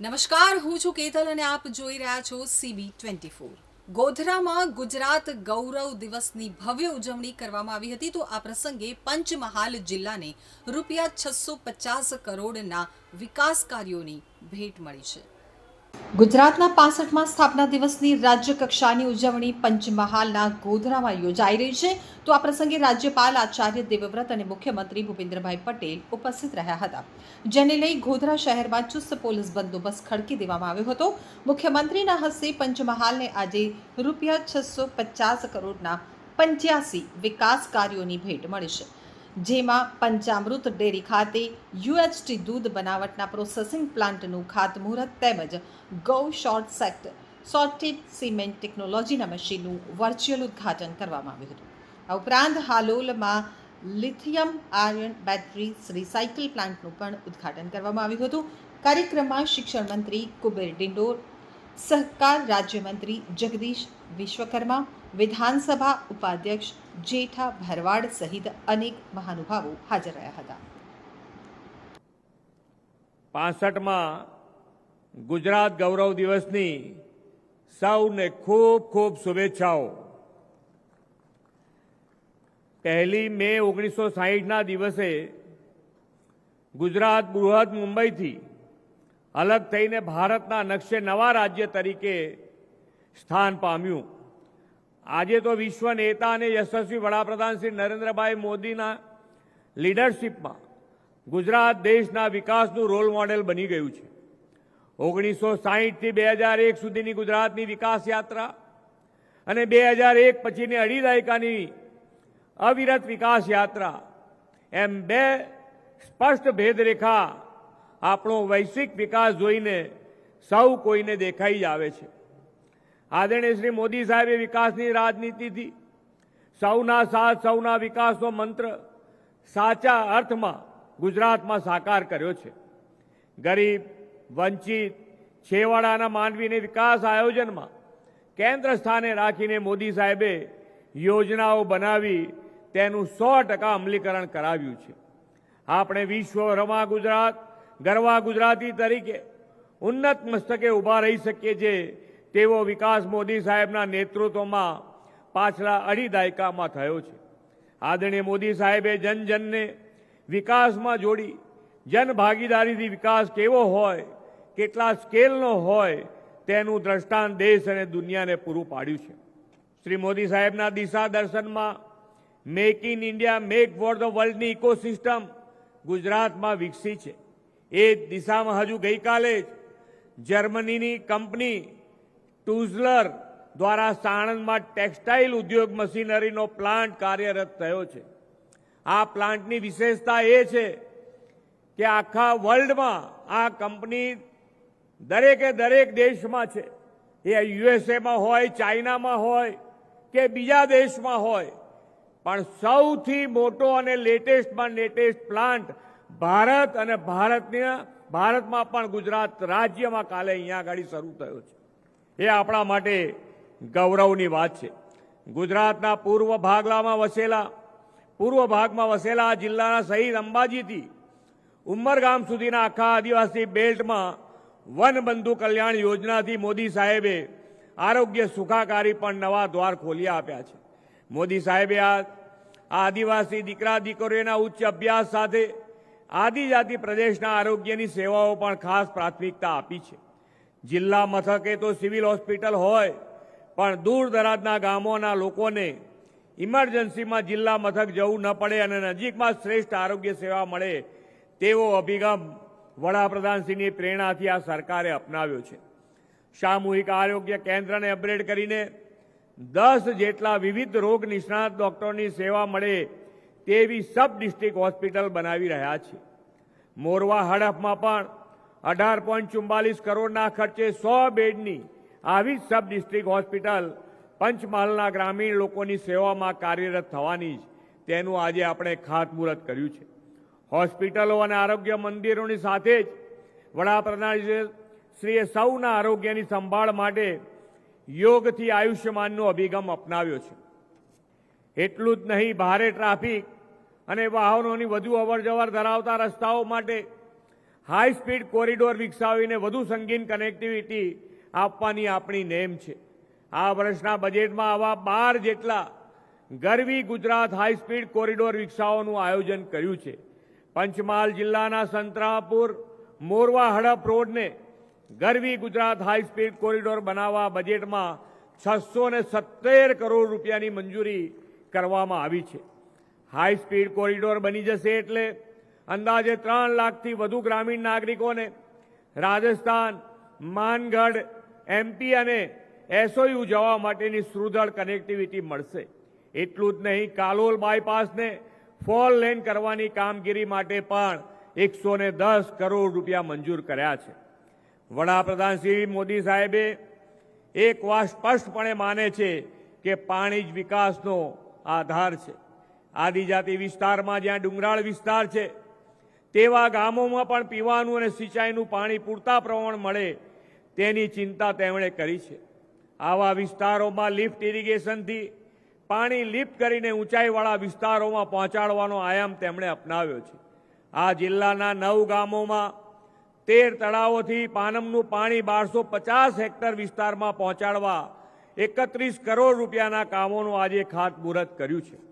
નમસ્કાર, હું છું કેતલ અને આપ જોઈ રહ્યા છો સીબી ટ્વેન્ટી ફોર ગોધરામાં ગુજરાત ગૌરવ દિવસની ભવ્ય ઉજવણી કરવામાં આવી હતી તો આ પ્રસંગે પંચમહાલ જિલ્લાને રૂપિયા છસો પચાસ કરોડના વિકાસ કાર્યોની ભેટ મળી છે. ગુજરાતના પાસઠમાં સ્થાપના દિવસની રાજ્ય કક્ષાની ઉજવણી પંચમહાલના ગોધરામાં યોજાઈ રહી છે. તો આ પ્રસંગે રાજ્યપાલ આચાર્ય દેવવ્રત અને મુખ્યમંત્રી ભૂપેન્દ્રભાઈ પટેલ ઉપસ્થિત રહ્યા હતા. જેને લઈ ગોધરા શહેરમાં ચુસ્ત પોલીસ બંદોબસ્ત ખડકી દેવામાં આવ્યો હતો. મુખ્યમંત્રીના હસ્તે પંચમહાલને આજે રૂપિયા છસો પચાસ કરોડના પંચ્યાસી વિકાસ કાર્યોની ભેટ મળી છે. જેમાં પંચામૃત ડેરી ખાતે યુએચટી દૂધ બનાવટના પ્રોસેસિંગ પ્લાન્ટનું ખાતમુહૂર્ત તેમજ ગૌ શોર્ટ સેક્ટ સોર્ટેડ સિમેન્ટ ટેકનોલોજીના મશીનનું વર્ચ્યુઅલ ઉદ્ઘાટન કરવામાં આવ્યું હતું. આ ઉપરાંત હાલોલમાં લિથિયમ આયર્ન બેટરી રિસાયકલ પ્લાન્ટનું પણ ઉદ્ઘાટન કરવામાં આવ્યું હતું. કાર્યક્રમમાં શિક્ષણ મંત્રી કુબેર ડિંડોર સહકાર રાજ્યમંત્રી જગદીશ વિશ્વકર્મા, વિધાનસભા ઉપાધ્યક્ષ જેઠા ભરવાડ સહિત અનેક મહાનુભાવો હાજર રહ્યા હતા. પાસઠમાં ગુજરાત ગૌરવ દિવસની સૌને ખૂબ ખૂબ શુભેચ્છાઓ. પહેલી મે ઓગણીસો સાહીઠના દિવસે ગુજરાત બૃહદ મુંબઈથી અલગ થઈને ભારતના નકશે નવા રાજ્ય તરીકે સ્થાન પામ્યું. આજે તો વિશ્વ નેતા અને યશસ્વી વડાપ્રધાન શ્રી નરેન્દ્રભાઈ મોદીના લીડરશીપમાં ગુજરાત દેશના વિકાસનું રોલ મોડેલ બની ગયું છે. ઓગણીસો સાહીઠથી બે હજાર એક સુધીની ગુજરાતની વિકાસ યાત્રા અને બે હજાર એક પછીની અઢી દાયકાની અવિરત વિકાસ યાત્રા એમ બે સ્પષ્ટ ભેદરેખા આપણો વૈશ્વિક વિકાસ જોઈને સૌ કોઈને દેખાઈ જ આવે છે. આદરણીય શ્રી મોદી સાહેબે વિકાસની રાજનીતિથી સૌના સાથ, સૌના વિકાસનો મંત્ર સાચા અર્થમાં ગુજરાતમાં સાકાર કર્યો છે. ગરીબ, વંચિત, છેવાડાના માનવીને વિકાસ આયોજનમાં કેન્દ્ર સ્થાને રાખીને મોદી સાહેબે યોજનાઓ બનાવી તેનું સો ટકા અમલીકરણ કરાવ્યું છે. આપણે વિશ્વભરમાં ગુજરાત ગરવા ગુજરાતી તરીકે ઉન્નત મસ્તકે ઊભા રહી શકીએ છીએ તેવો વિકાસ મોદી સાહેબના નેતૃત્વમાં પાછલા અઢી દાયકામાં થયો છે. આદરણીય મોદી સાહેબે જન જનને વિકાસમાં જોડી જન ભાગીદારીથી વિકાસ કેવો હોય, કેટલા સ્કેલનો હોય તેનું દ્રષ્ટાંત દેશ અને દુનિયાને પૂરું પાડ્યું છે. શ્રી મોદી સાહેબના દિશા દર્શનમાં make in India make for the વર્લ્ડની ecosystem ગુજરાતમાં વિકસી છે. એ દિશામાં હજુ ગઈકાલે જ જર્મનીની કંપની ટુઝલર દ્વારા સાણંદમાં ટેક્સટાઇલ ઉદ્યોગ મશીનરીનો પ્લાન્ટ કાર્યરત થયો છે. આ પ્લાન્ટની વિશેષતા એ છે કે આખા વર્લ્ડમાં આ કંપની દરેકે દરેક દેશમાં છે. એ યુએસએમાં હોય, ચાઇનામાં હોય કે બીજા દેશમાં હોય. પણ સૌથી મોટો અને લેટેસ્ટમાં લેટેસ્ટ પ્લાન્ટ ભારત અને ભારતની ભારતમાં પણ ગુજરાત રાજ્યમાં કાલે અહીંયા આગળ શરૂ થયો છે. એ આપણા માટે ગૌરવની વાત છે. ગુજરાતના પૂર્વ ભાગલામાં વસેલા, પૂર્વ ભાગમાં વસેલા આ જિલ્લાના શહીદ અંબાજીથી ઉમરગામ સુધીના આખા આદિવાસી બેલ્ટમાં વન બંધુ કલ્યાણ યોજનાથી મોદી સાહેબે આરોગ્ય સુખાકારી પણ નવા દ્વાર ખોલી આપ્યા છે. મોદી સાહેબે આ આદિવાસી દીકરા દીકરીઓના ઉચ્ચ અભ્યાસ સાથે આદિજાતિ પ્રદેશના આરોગ્યની સેવાઓ પણ ખાસ પ્રાથમિકતા આપી છે. જિલ્લા મથકે તો સિવિલ હોસ્પિટલ હોય, પણ દૂર દરાજના ગામોના લોકોને ઇમરજન્સીમાં જિલ્લા મથક જવું ન પડે અને નજીકમાં શ્રેષ્ઠ આરોગ્ય સેવા મળે તેવો અભિગમ વડાપ્રધાનશ્રીની પ્રેરણાથી આ સરકારે અપનાવ્યો છે. સામૂહિક આરોગ્ય કેન્દ્રને અપગ્રેડ કરીને દસ જેટલા વિવિધ રોગ નિષ્ણાત ડોક્ટરની સેવા મળે તેવી સબ ડિસ્ટ્રિક્ટ હોસ્પિટલ બનાવી રહ્યા છે. મોરવા હડફમાં પણ અઢાર પોઈન્ટ ચુમ્બાલીસ કરોડના ખર્ચે સો બેડની આવી સબ ડિસ્ટ્રિક્ટ હોસ્પિટલ પંચમહાલના ગ્રામીણ લોકોની સેવામાં કાર્યરત થવાની જ તેનું આજે આપણે ખાતમુહૂર્ત કર્યું છે. હોસ્પિટલો અને આરોગ્ય મંદિરોની સાથે જ વડાપ્રધાન શ્રીએ સૌના આરોગ્યની સંભાળ માટે યોગથી આયુષ્યમાનનો અભિગમ અપનાવ્યો છે. એટલું જ નહીં, ભારે ટ્રાફિક અને વાહનોની વધુ અવરજવર ધરાવતા રસ્તાઓ માટે હાઈ સ્પીડ કોરિડોર વિકસાવીને વધુ સંગીન કનેક્ટિવિટી આપવાની આપણી નેમ છે. આ વર્ષના બજેટમાં આવા બાર જેટલા Garvi Gujarat high speed corridor વિકસાવવાનું આયોજન કર્યું છે. પંચમહાલ જિલ્લાના Santrampur Morva Hadaf રોડને Garvi Gujarat high speed corridor બનાવવા બજેટમાં છસો સત્તેર કરોડ રૂપિયાની મંજૂરી કરવામાં આવી છે. હાઈ સ્પીડ કોરિડોર બની જશે એટલે અંદાજે ત્રણ લાખથી વધુ ગ્રામીણ નાગરિકોને રાજસ્થાન, માનગઢ એમપી અને એસઓયુ જવા માટેની સુદૃઢ કનેક્ટિવિટી મળશે. એટલું જ નહીં, કાલોલ બાયપાસને ફોર લેન કરવાની કામગીરી માટે પણ એકસો દસ કરોડ રૂપિયા મંજૂર કર્યા છે. વડાપ્રધાન શ્રી મોદી સાહેબે એક વાત સ્પષ્ટપણે માને છે કે પાણી જ વિકાસનો આધાર છે. આદિજાતિ વિસ્તારમાં જ્યાં ડુંગરાળ વિસ્તાર છે, તેવા ગામોમાં પણ પીવાનું અને સિંચાઈનું પાણી પૂરતા પ્રમાણ મળે તેની ચિંતા તેમણે કરી છે. આવા વિસ્તારોમાં લિફ્ટ ઇરિગેશનથી પાણી લિફ્ટ કરીને ઊંચાઈવાળા વિસ્તારોમાં પહોંચાડવાનો આયામ તેમણે અપનાવ્યો છે. આ જિલ્લાના નવ ગામોમાં તેર તળાવોથી પાનમનું પાણી બારસો પચાસ હેક્ટર વિસ્તારમાં પહોંચાડવા એકત્રીસ કરોડ રૂપિયાના કામોનું આજે ખાતમુહૂર્ત કર્યું છે.